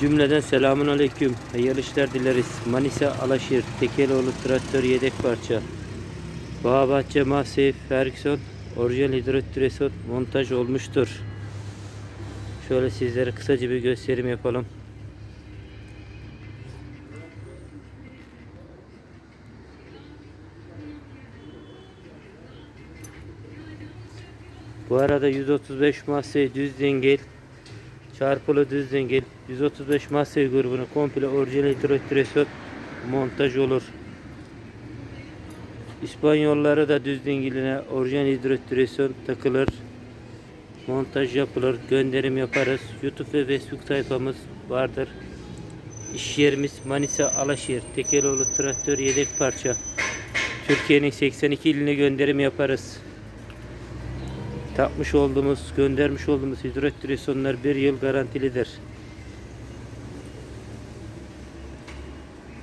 Cümleden selamun aleyküm. Hayırlı işler dileriz. Manisa Alaşır, Tekeloğlu traktör yedek parça. Bağbahçe Mahsey Ferguson orijinal hidrotreson montaj olmuştur. Şöyle sizlere kısaca bir gösterim yapalım. Bu arada 135 Mahsey düz dengel çarpılı düz dengel 135 Mahsey grubunu komple orijinal hidrotreson montaj olur. İspanyollara da düz dengeline orijinal hidrotreson takılır. Montaj yapılır, gönderim yaparız. YouTube ve Facebook sayfamız vardır. İş yerimiz Manisa Alaşehir, Tekeloğlu traktör yedek parça. Türkiye'nin 82 iline gönderim yaparız. Takmış olduğumuz, göndermiş olduğumuz hidrotresonlar bir yıl garantilidir.